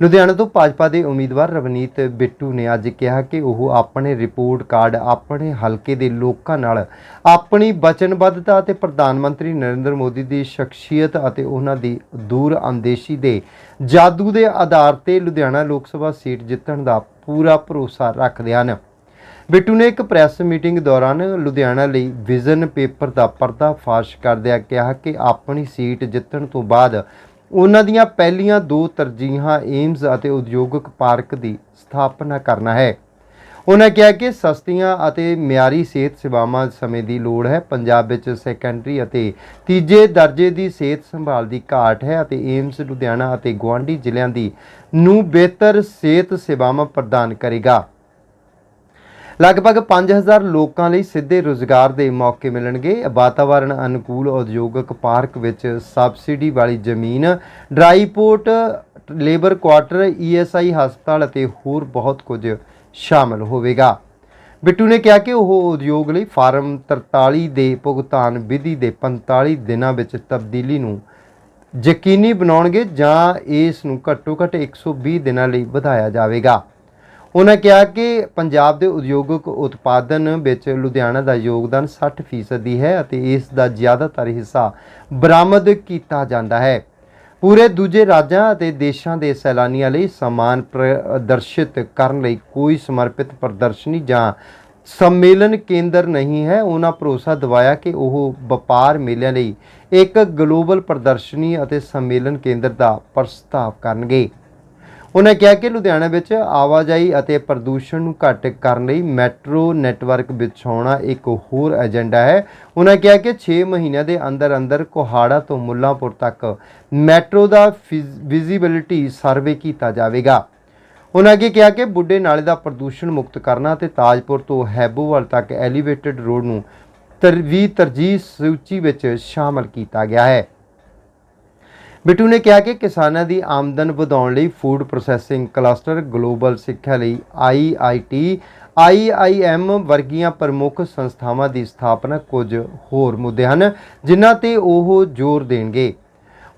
ਲੁਧਿਆਣਾ ਤੋਂ ਭਾਜਪਾ ਦੇ ਉਮੀਦਵਾਰ ਰਵਨੀਤ ਬਿੱਟੂ ਨੇ ਅੱਜ ਕਿਹਾ ਕਿ ਉਹ ਆਪਣੇ ਰਿਪੋਰਟ ਕਾਰਡ ਆਪਣੇ ਹਲਕੇ ਦੇ ਲੋਕਾਂ ਨਾਲ ਆਪਣੀ ਵਚਨਬੱਧਤਾ ਅਤੇ ਪ੍ਰਧਾਨ ਮੰਤਰੀ ਨਰਿੰਦਰ ਮੋਦੀ ਦੀ ਸ਼ਖਸੀਅਤ ਅਤੇ ਉਹਨਾਂ ਦੀ ਦੂਰ ਅੰਦੇਸ਼ੀ ਦੇ ਜਾਦੂ ਦੇ ਆਧਾਰ ਤੇ ਲੁਧਿਆਣਾ ਲੋਕ ਸਭਾ ਸੀਟ ਜਿੱਤਣ ਦਾ ਪੂਰਾ ਭਰੋਸਾ ਰੱਖਦੇ ਹਨ। ਬਿੱਟੂ ਨੇ ਇੱਕ ਪ੍ਰੈਸ ਮੀਟਿੰਗ ਦੌਰਾਨ ਲੁਧਿਆਣਾ ਲਈ ਵਿਜ਼ਨ ਪੇਪਰ ਦਾ ਪਰਦਾ ਫਾਸ਼ ਕਰਦਿਆਂ ਕਿਹਾ ਕਿ ਆਪਣੀ ਸੀਟ ਜਿੱਤਣ ਤੋਂ ਬਾਅਦ ਉਹਨਾਂ ਦੀਆਂ ਪਹਿਲੀਆਂ ਦੋ ਤਰਜੀਹਾਂ ਏਮਜ਼ ਅਤੇ ਉਦਯੋਗਿਕ ਪਾਰਕ ਦੀ ਸਥਾਪਨਾ ਕਰਨਾ ਹੈ। ਉਹਨਾਂ ਕਿਹਾ ਕਿ ਸਸਤੀਆਂ ਅਤੇ ਮਿਆਰੀ ਸਿਹਤ ਸੇਵਾਵਾਂ ਸਮੇਂ ਦੀ ਲੋੜ ਹੈ। ਪੰਜਾਬ ਵਿੱਚ ਸੈਕੰਡਰੀ ਅਤੇ ਤੀਜੇ ਦਰਜੇ ਦੀ ਸਿਹਤ ਸੰਭਾਲ ਦੀ ਘਾਟ ਹੈ ਅਤੇ ਏਮਜ਼ ਲੁਧਿਆਣਾ ਅਤੇ ਗੁਆਂਢੀ ਜ਼ਿਲ੍ਹਿਆਂ ਦੀ ਨੂੰ ਬਿਹਤਰ ਸਿਹਤ ਸੇਵਾਵਾਂ ਪ੍ਰਦਾਨ ਕਰੇਗਾ। ਲਗਭਗ 5000 ਲੋਕਾਂ ਲਈ ਸਿੱਧੇ ਰੋਜ਼ਗਾਰ ਦੇ ਮੌਕੇ ਮਿਲਣਗੇ। ਵਾਤਾਵਰਣ ਅਨੁਕੂਲ ਉਦਯੋਗਿਕ ਪਾਰਕ ਵਿੱਚ ਸਬਸਿਡੀ ਵਾਲੀ ਜ਼ਮੀਨ ਡਰਾਈਪੋਰਟ ਲੇਬਰ ਕੁਆਟਰ ਈਐਸਆਈ ਹਸਪਤਾਲ ਅਤੇ ਹੋਰ ਬਹੁਤ ਕੁਝ ਸ਼ਾਮਲ ਹੋਵੇਗਾ। ਬਿੱਟੂ ਨੇ ਕਿਹਾ ਕਿ ਉਹ ਉਦਯੋਗ ਲਈ ਫਾਰਮ 43 ਦੇ ਭੁਗਤਾਨ ਵਿਧੀ ਦੇ 45 ਦਿਨਾਂ ਵਿੱਚ ਤਬਦੀਲੀ ਨੂੰ ਯਕੀਨੀ ਬਣਾਉਣਗੇ ਜਾਂ ਇਸ ਨੂੰ ਘੱਟੋ ਘੱਟ 120 ਦਿਨਾਂ ਲਈ ਵਧਾਇਆ ਜਾਵੇਗਾ। ਉਹਨਾਂ ਕਿਹਾ ਕਿ ਪੰਜਾਬ ਦੇ ਉਦਯੋਗਿਕ ਉਤਪਾਦਨ ਵਿੱਚ ਲੁਧਿਆਣਾ ਦਾ ਯੋਗਦਾਨ 60% ਦੀ ਹੈ ਅਤੇ ਇਸ ਦਾ ਜ਼ਿਆਦਾਤਰ ਹਿੱਸਾ ਬਰਾਮਦ ਕੀਤਾ ਜਾਂਦਾ ਹੈ। ਪੂਰੇ ਦੂਜੇ ਰਾਜਾਂ ਅਤੇ ਦੇਸ਼ਾਂ ਦੇ ਸੈਲਾਨੀਆਂ ਲਈ ਸਮਾਨ ਪ੍ਰਦਰਸ਼ਿਤ ਕਰਨ ਲਈ ਕੋਈ ਸਮਰਪਿਤ ਪ੍ਰਦਰਸ਼ਨੀ ਜਾਂ ਸੰਮੇਲਨ ਕੇਂਦਰ ਨਹੀਂ ਹੈ। ਉਹਨਾਂ ਭਰੋਸਾ ਦਿਵਾਇਆ ਕਿ ਉਹ ਵਪਾਰ ਮੇਲਿਆਂ ਲਈ ਇੱਕ ਗਲੋਬਲ ਪ੍ਰਦਰਸ਼ਨੀ ਅਤੇ ਸੰਮੇਲਨ ਕੇਂਦਰ ਦਾ ਪ੍ਰਸਤਾਵ ਕਰਨਗੇ। ਉਹਨਾਂ ਕਿਹਾ ਕਿ ਲੁਧਿਆਣਾ ਵਿੱਚ ਆਵਾਜਾਈ ਅਤੇ ਪ੍ਰਦੂਸ਼ਣ ਨੂੰ ਘੱਟ ਕਰਨ ਲਈ ਮੈਟਰੋ ਨੈਟਵਰਕ ਵਿਛਾਉਣਾ ਇੱਕ ਹੋਰ ਏਜੰਡਾ ਹੈ। ਉਹਨਾਂ ਕਿਹਾ ਕਿ 6 ਮਹੀਨਿਆਂ ਦੇ ਅੰਦਰ ਅੰਦਰ ਕੋਹਾੜਾ ਤੋਂ ਮੁੱਲਾਂਪੁਰ ਤੱਕ ਮੈਟਰੋ ਦਾ ਵਿਜ਼ਿਬਿਲਿਟੀ ਸਰਵੇ ਕੀਤਾ ਜਾਵੇਗਾ। ਉਹਨਾਂ ਅੱਗੇ ਕਿਹਾ ਕਿ ਬੁੱਢੇ ਨਾਲੇ ਦਾ ਪ੍ਰਦੂਸ਼ਣ ਮੁਕਤ ਕਰਨਾ ਤੇ ਤਾਜਪੁਰ ਤੋਂ ਹੈਬੋਵਾਲ ਤੱਕ ਐਲੀਵੇਟਡ ਰੋਡ ਨੂੰ ਤਰ, ਵੀ ਤਰਜੀਹ ਸੂਚੀ ਵਿੱਚ ਸ਼ਾਮਲ ਕੀਤਾ ਗਿਆ ਹੈ। ਬਿੱਟੂ ਨੇ ਕਿਹਾ ਕਿ ਕਿਸਾਨਾਂ ਦੀ ਆਮਦਨ ਵਧਾਉਣ ਲਈ ਫੂਡ ਪ੍ਰੋਸੈਸਿੰਗ ਕਲਸਟਰ ਗਲੋਬਲ ਸਿੱਖਿਆ ਲਈ ਆਈਆਈਟੀ ਆਈਆਈਐਮ ਵਰਗੀਆਂ ਪ੍ਰਮੁੱਖ ਸੰਸਥਾਵਾਂ ਦੀ ਸਥਾਪਨਾ ਕੁਝ ਹੋਰ ਮੁੱਦੇ ਹਨ, ਜਿਨ੍ਹਾਂ ਤੇ ਉਹ ਜ਼ੋਰ ਦੇਣਗੇ।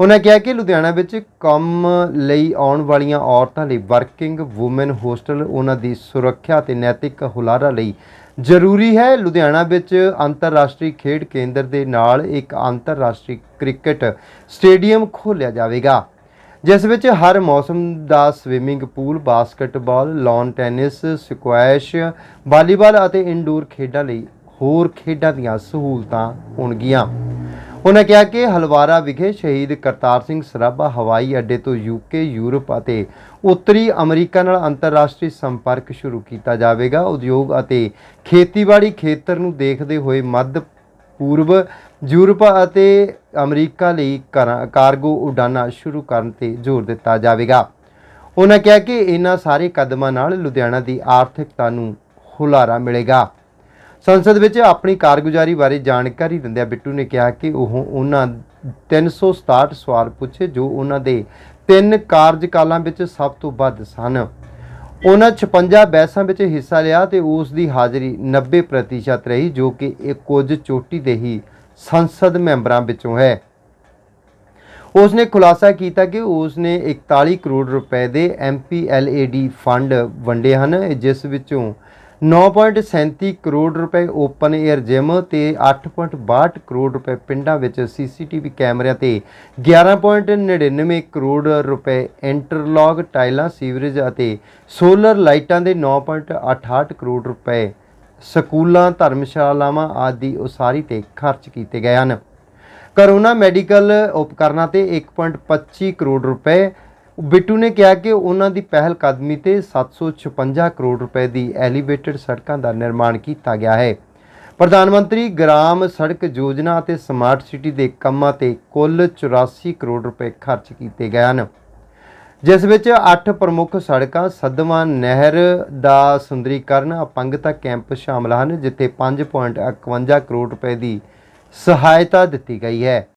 ਉਹਨਾਂ ਕਿਹਾ ਕਿ ਲੁਧਿਆਣਾ ਵਿੱਚ ਕੰਮ ਲਈ ਆਉਣ ਵਾਲੀਆਂ ਔਰਤਾਂ ਲਈ ਵਰਕਿੰਗ ਔਮਨ ਹੋਸਟਲ ਉਹਨਾਂ ਦੀ ਸੁਰੱਖਿਆ ਤੇ ਨੈਤਿਕ ਹੁਲਾਰਾ ਲਈ ਜ਼ਰੂਰੀ ਹੈ ਲੁਧਿਆਣਾ ਵਿੱਚ ਅੰਤਰਰਾਸ਼ਟਰੀ ਖੇਡ ਕੇਂਦਰ ਦੇ ਨਾਲ ਇੱਕ ਅੰਤਰਰਾਸ਼ਟਰੀ ਕ੍ਰਿਕਟ ਸਟੇਡੀਅਮ ਖੋਲ੍ਹਿਆ ਜਾਵੇਗਾ, ਜਿਸ ਵਿੱਚ ਹਰ ਮੌਸਮ ਦਾ swimming pool, basketball lawn tennis squash volleyball ਅਤੇ ਇਨਡੋਰ ਖੇਡਾਂ ਲਈ ਹੋਰ ਖੇਡਾਂ ਦੀਆਂ ਸਹੂਲਤਾਂ ਹੋਣਗੀਆਂ। ਉਹਨਾਂ ਕਿਹਾ ਕਿ ਹਲਵਾਰਾ ਵਿਖੇ ਸ਼ਹੀਦ ਕਰਤਾਰ ਸਿੰਘ ਸਰਾਭਾ ਹਵਾਈ ਅੱਡੇ ਤੋਂ ਯੂਕੇ, ਯੂਰਪ ਅਤੇ ਉੱਤਰੀ ਅਮਰੀਕਾ ਨਾਲ ਅੰਤਰਰਾਸ਼ਟਰੀ ਸੰਪਰਕ ਸ਼ੁਰੂ ਕੀਤਾ ਜਾਵੇਗਾ। ਉਦਯੋਗ ਅਤੇ ਖੇਤੀਬਾੜੀ ਖੇਤਰ ਨੂੰ ਦੇਖਦੇ ਹੋਏ ਮੱਧ ਪੂਰਬ ਯੂਰਪ ਅਤੇ ਅਮਰੀਕਾ ਲਈ ਕਰਾ- ਕਾਰਗੋ ਉਡਾਨਾਂ ਸ਼ੁਰੂ ਕਰਨ ਤੇ ਜ਼ੋਰ ਦਿੱਤਾ ਜਾਵੇਗਾ। ਉਹਨਾਂ ਕਿਹਾ ਕਿ ਇਹਨਾਂ ਸਾਰੇ ਕਦਮਾਂ ਨਾਲ ਲੁਧਿਆਣਾ ਦੀ ਆਰਥਿਕਤਾ ਨੂੰ ਹੁਲਾਰਾ ਮਿਲੇਗਾ। ਸੰਸਦ ਵਿੱਚ ਆਪਣੀ ਕਾਰਗੁਜ਼ਾਰੀ ਬਾਰੇ ਜਾਣਕਾਰੀ ਦਿੰਦਿਆਂ ਬਿੱਟੂ ਨੇ ਕਿਹਾ ਕਿ ਉਹ ਉਹਨਾਂ 367 ਸਵਾਲ ਪੁੱਛੇ, ਜੋ ਉਹਨਾਂ ਦੇ ਤਿੰਨ ਕਾਰਜਕਾਲਾਂ ਵਿੱਚ ਸਭ ਤੋਂ ਵੱਧ ਸਨ। ਉਹਨਾਂ 56 ਬਹਿਸਾਂ ਵਿੱਚ ਹਿੱਸਾ ਲਿਆ ਤੇ ਉਸ ਦੀ ਹਾਜ਼ਰੀ 90% ਰਹੀ, ਜੋ ਕਿ ਇਹ ਕੁਝ ਚੋਟੀ ਦੇ ਹੀ ਸੰਸਦ ਮੈਂਬਰਾਂ ਵਿੱਚੋਂ ਹੈ। ਉਸ ਨੇ ਖੁਲਾਸਾ ਕੀਤਾ ਕਿ ਉਸ ਨੇ 41 ਕਰੋੜ ਰੁਪਏ ਦੇ ਐਮਪੀਐਲਏਡੀ ਫੰਡ ਵੰਡੇ ਹਨ, ਜਿਸ ਵਿੱਚੋਂ 9.37 ਕਰੋੜ ਰੁਪਏ ਓਪਨ 에ਅਰ ਜਿਮ ਤੇ 8.62 ਕਰੋੜ ਰੁਪਏ ਪਿੰਡਾਂ ਵਿੱਚ ਸੀਸੀਟੀਵੀ ਕੈਮਰਿਆਂ ਤੇ 11.99 ਕਰੋੜ ਰੁਪਏ ਇੰਟਰਲੌਕ, ਟਾਈਲਾਂ, ਸੀਵਰੇਜ ਅਤੇ ਸੋਲਰ ਲਾਈਟਾਂ ਦੇ 9.68 ਕਰੋੜ ਰੁਪਏ ਸਕੂਲਾਂ, ਧਰਮਸ਼ਾਲਾਵਾਂ ਆਦਿ ਉਸਾਰੀ ਤੇ ਖਰਚ ਕੀਤੇ ਗਏ ਹਨ। ਕਰੋਨਾ ਮੈਡੀਕਲ ਉਪਕਰਨਾਂ ਤੇ 1.25 ਕਰੋੜ ਰੁਪਏ ਬਿੱਟੂ ਨੇ ਕਿਹਾ ਕਿ ਉਹਨਾਂ ਦੀ ਪਹਿਲ ਕਦਮੀ ਤੇ 756 ਕਰੋੜ ਰੁਪਏ ਦੀ ਐਲੀਵੇਟਡ ਸੜਕਾਂ ਦਾ ਨਿਰਮਾਣ ਕੀਤਾ ਗਿਆ ਹੈ। ਪ੍ਰਧਾਨ ਮੰਤਰੀ ਗ੍ਰਾਮ ਸੜਕ ਯੋਜਨਾ ਅਤੇ ਸਮਾਰਟ ਸਿਟੀ ਦੇ ਕੰਮਾਂ ਤੇ ਕੁੱਲ 84 ਕਰੋੜ ਰੁਪਏ ਖਰਚ ਕੀਤੇ ਗਏ ਹਨ। ਜਿਸ ਵਿੱਚ 8 ਪ੍ਰਮੁੱਖ ਸੜਕਾਂ, ਸਦਵਾਂ ਨਹਿਰ ਦਾ ਸੁੰਦਰੀਕਰਨ, ਅਪੰਗਤਾ ਕੈਂਪ ਸ਼ਾਮਲ ਹਨ, ਜਿੱਥੇ 5.51 ਕਰੋੜ ਰੁਪਏ ਦੀ ਸਹਾਇਤਾ ਦਿੱਤੀ ਗਈ ਹੈ।